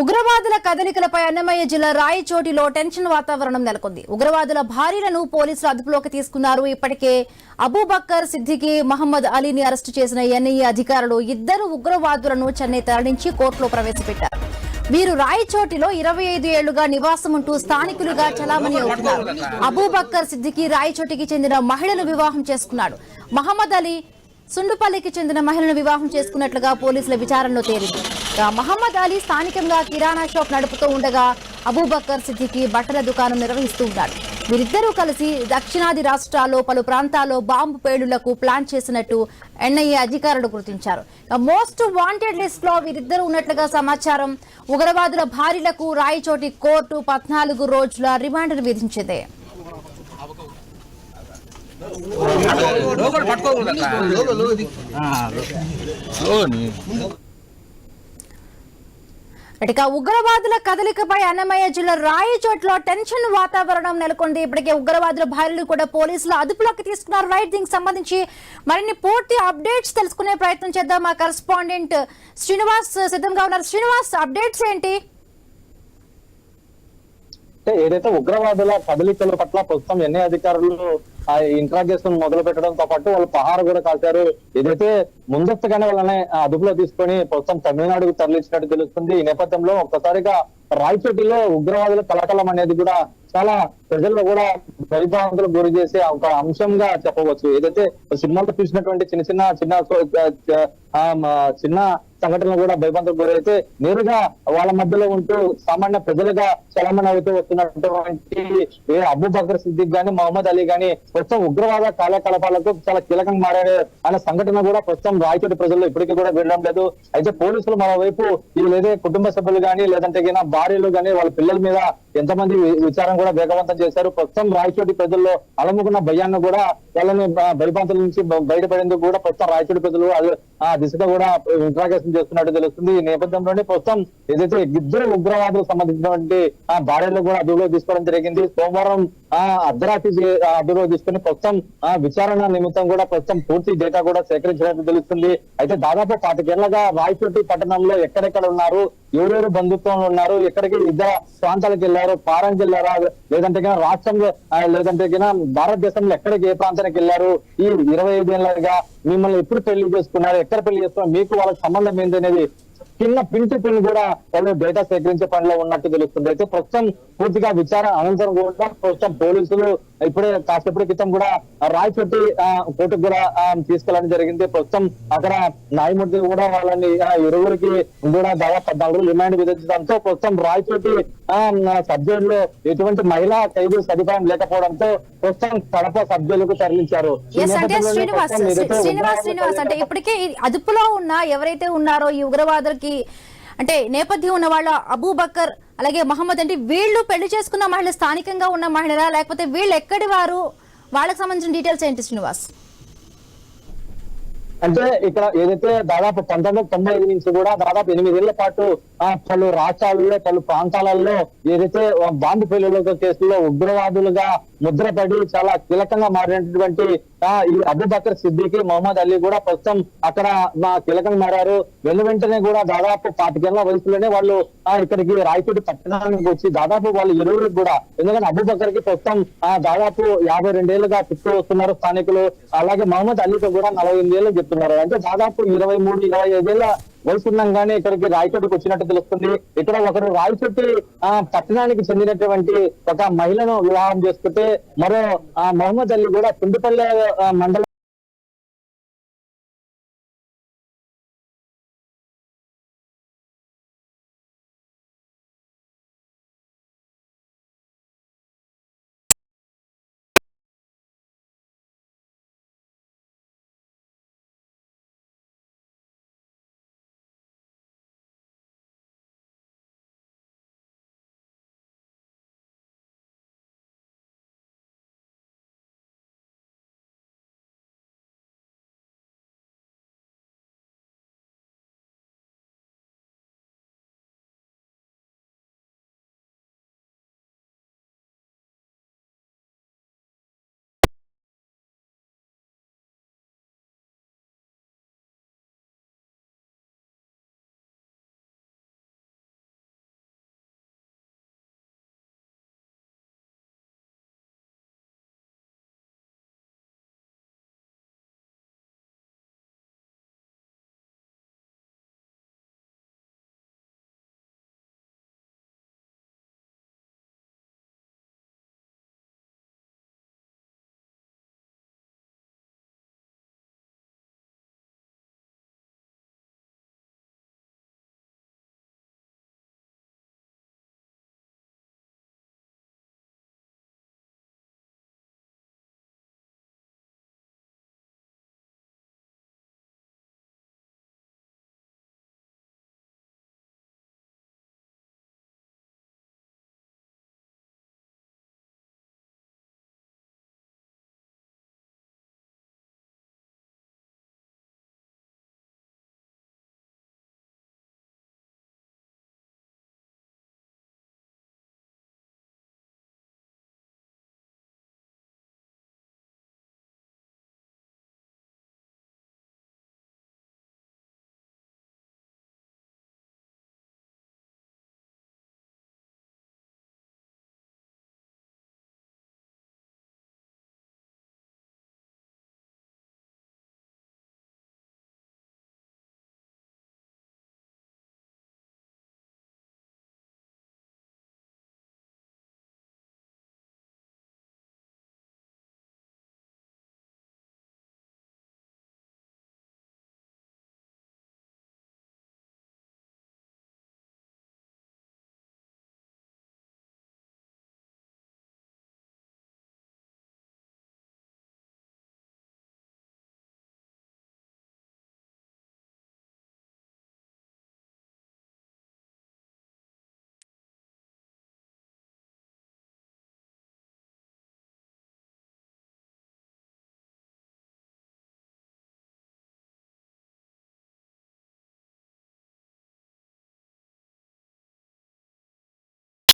ఉగ్రవాదుల కదలికలపై అన్నమయ్య జిల్లా రాయచోటిలో టెన్షన్ వాతావరణం నెలకొంది. ఉగ్రవాదుల భార్యలను పోలీసులు అదుపులోకి తీసుకున్నారు. ఇప్పటికే అబూబక్కర్ సిద్దికి మహమ్మద్ అలీని అరెస్టు చేసిన ఎన్ఐఏ అధికారులు ఇద్దరు ఉగ్రవాదులను చెన్నై తరలించి కోర్టులో ప్రవేశపెట్టారు. వీరు రాయచోటిలో ఇరవై ఐదు ఏళ్ళుగా నివాసం ఉంటూ స్థానికులుగా చలామణి అవుతున్నారు. అబూబక్కర్ సిద్దికి రాయచోటికి చెందిన మహిళను వివాహం చేసుకున్నాడు. మహమ్మద్ అలీ సుండుపల్లికి చెందిన మహిళను వివాహం చేసుకున్నట్లుగా పోలీసుల విచారణలో తేలింది. మహమ్మద్ అలీ స్థానికంగా కిరాణా షాప్ నడుపుతూ ఉండగా అబూబక్కర్ సిద్దికి బట్టల దుకాణం నిర్వహిస్తూ ఉన్నాడు. వీరిద్దరూ కలిసి దక్షిణాది రాష్ట్రాల్లో పలు ప్రాంతాల్లో బాంబు పేలులకు ప్లాన్ చేసినట్టు ఎన్ఐఏ అధికారులు గుర్తించారు. మోస్ట్ వాంటెడ్ లిస్ట్లో వీరిద్దరూ ఉన్నట్లుగా సమాచారం ఉగ్రవాదుల భార్యలకు రాయచోటి కోర్టు పద్నాలుగు రోజుల రిమాండ్ విధించింది. ఇటుక ఇక ఉగ్రవాదుల కదలికపై అన్నమయ్య జిల్లా రాయచోట్లో టెన్షన్ వాతావరణం నెలకొంది. ఇప్పటికే ఉగ్రవాదుల భార్యలు కూడా పోలీసులు అదుపులోకి తీసుకున్నారు. రైట్ దీనికి సంబంధించి మరిన్ని పూర్తి అప్డేట్స్ తెలుసుకునే ప్రయత్నం చేద్దాం. మా కరెస్పాండెంట్ శ్రీనివాస్ సిద్ధంగా ఉన్నారు. శ్రీనివాస్ అప్డేట్స్ ఏంటి? అంటే ఏదైతే ఉగ్రవాదుల కదలికల పట్ల ప్రస్తుతం ఎన్ఐ అధికారులు ఆ ఇంట్రాగేషన్ మొదలు పెట్టడంతో పాటు వాళ్ళు పహారు కూడా కాల్చారు. ఏదైతే ముందస్తుగానే వాళ్ళని అదుపులో తీసుకొని ప్రస్తుతం తమిళనాడుకు తరలించినట్టు తెలుస్తుంది. ఈ నేపథ్యంలో ఒక్కసారిగా రాయచోటిలో ఉగ్రవాదుల కలకలం అనేది కూడా చాలా ప్రజల్లో కూడా భయభ్రాంతులకు గురి చేసే ఒక అంశంగా చెప్పవచ్చు. ఏదైతే సినిమాలో చూసినటువంటి చిన్న చిన్న చిన్న చిన్న సంఘటనలు కూడా భయభ్రాంతులకు గురైతే నేరుగా వాళ్ళ మధ్యలో ఉంటూ సామాన్య ప్రజలుగా చలమణ అవుతూ వస్తున్నటువంటి ఏ అబూబకర్ సిద్దిక్ గాని మహమ్మద్ అలీ గాని ప్రస్తుతం ఉగ్రవాద కార్యకలాపాలకు చాలా కీలకంగా మారారు అనే సంఘటన కూడా ప్రస్తుతం రాయచోటి ప్రజల్లో ఇప్పటికీ కూడా వినడం లేదు. అయితే పోలీసులు మరోవైపు లేదా కుటుంబ సభ్యులు గాని లేదంటే భార్యలు గాని వాళ్ళ పిల్లల మీద ఎంతమంది విచారం కూడా వేగవంతం చేశారు. ప్రస్తుతం రాయచోటి ప్రజల్లో అలముకున్న భయాన్ని కూడా వాళ్ళని భయభ్రాంతుల నుంచి బయటపడేందుకు కూడా ప్రస్తుతం రాయచోటి ప్రజలు ఆ దిశగా కూడా ఇంట్రాగేషన్ చేస్తున్నట్టు తెలుస్తుంది. ఈ నేపథ్యంలోనే ప్రస్తుతం ఏదైతే ఇద్దరు ఉగ్రవాదులకు సంబంధించినటువంటి ఆ భార్యలు కూడా అదుపులో తీసుకోవడం జరిగింది. సోమవారం ఆ అర్ధరాత్రి అదుపులో తీసుకుని ప్రస్తుతం ఆ విచారణ నిమిత్తం కూడా ప్రస్తుతం పూర్తి డేటా కూడా సేకరించినట్టు తెలుస్తుంది. అయితే దాదాపు పాతికేళ్ళగా రాయచోటి పట్టణంలో ఎక్కడెక్కడ ఉన్నారు? ఎవరెవరు బంధుత్వంలో ఉన్నారు ఎక్కడికి ఇతర ప్రాంతాలకు వెళ్ళారు పారానికి వెళ్ళారా లేదంటే రాష్ట్రం రాష్ట్రంలో లేదంటే భారతదేశంలో ఎక్కడికి ఏ ప్రాంతానికి వెళ్ళారు ఈ ఇరవై ఐదు ఏళ్ళగా మిమ్మల్ని ఎప్పుడు పెళ్ళి చేసుకున్నారు ఎక్కడ పెళ్ళి చేసుకున్నారు మీకు వాళ్ళకి సంబంధం ఏంటి అనేది చిన్న పింటి పిన్ కూడా వాళ్ళు డేటా సేకరించే పనిలో ఉన్నట్టు తెలుస్తుంది. అయితే ప్రస్తుతం పూర్తిగా విచారణ అనంతరం కూడా ప్రస్తుతం పోలీసులు ఇప్పుడే కాసేపటి క్రితం కూడా రాయచోటి కోర్టుకు కూడా ఆ, తీసుకెళ్ళడం జరిగింది. ప్రస్తుతం అక్కడ న్యాయమూర్తి కూడా వాళ్ళని ఇరువురికి కూడా దాదాపు పద్నాలుగు రోజులు రిమాండ్ విధించడంతో ప్రస్తుతం రాయచోటి సబ్ జైల్లో ఎటువంటి మహిళా ఖైదీ సదుపాయం లేకపోవడంతో ప్రస్తుతం కడప సబ్ జైలుకు తరలించారు అంటే ఇప్పటికే అదుపులో ఉన్న ఎవరైతే ఉన్నారో ఈ ఉగ్రవాదులకి అంటే నేపథ్యం ఉన్న వాళ్ళ అబూబక్కర్ అలాగే మహమ్మద్ అంటే వీళ్ళు పెళ్ళి చేసుకున్న మహిళ స్థానికంగా ఉన్న మహిళలా? లేకపోతే వీళ్ళు ఎక్కడి వారు? వాళ్ళకి సంబంధించిన డీటెయిల్స్ ఏంటి శ్రీనివాస్? అంటే ఇక్కడ ఏదైతే దాదాపు పంతొమ్మిది వందల తొంభై ఐదు నుంచి కూడా దాదాపు ఎనిమిదేళ్ళ పాటు పలు రాష్ట్రాలలో పలు ప్రాంతాలలో ఏదైతే బాంబు పేలుల కేసుల్లో ఉగ్రవాదులుగా ముద్రపడి చాలా కీలకంగా మారినటువంటి ఈ అబుబకర్ సిద్దికి మొహమ్మద్ అలీ కూడా ప్రస్తుతం అక్కడ మా కీలకంగా మారారు. వెను వెంటనే కూడా దాదాపు పాతికేళ్ళ వయసులోనే వాళ్ళు ఆ, ఇక్కడికి రాయచోటి పట్టణానికి వచ్చి దాదాపు వాళ్ళు ఇరువురు కూడా ఎందుకంటే అబుబకర్కి ప్రస్తుతం ఆ, దాదాపు యాభై రెండేళ్ళుగా చుట్టూ వస్తున్నారు స్థానికులు. అలాగే మహమ్మద్ అలీతో కూడా నలభై ఎనిమిది ఏళ్ళు చెప్తున్నారు. అంటే దాదాపు ఇరవై మూడు ఇరవై ఐదేళ్ళ వయసు ఇక్కడికి రాయచోటికి వచ్చినట్టు తెలుస్తుంది. ఇక్కడ ఒకరు రాయచోటి ఆ పట్టణానికి చెందినటువంటి ఒక మహిళను వివాహం చేసుకుంటే మరో ఆ మహమ్మద్ అల్లి కూడా పిండిపల్లె మండలం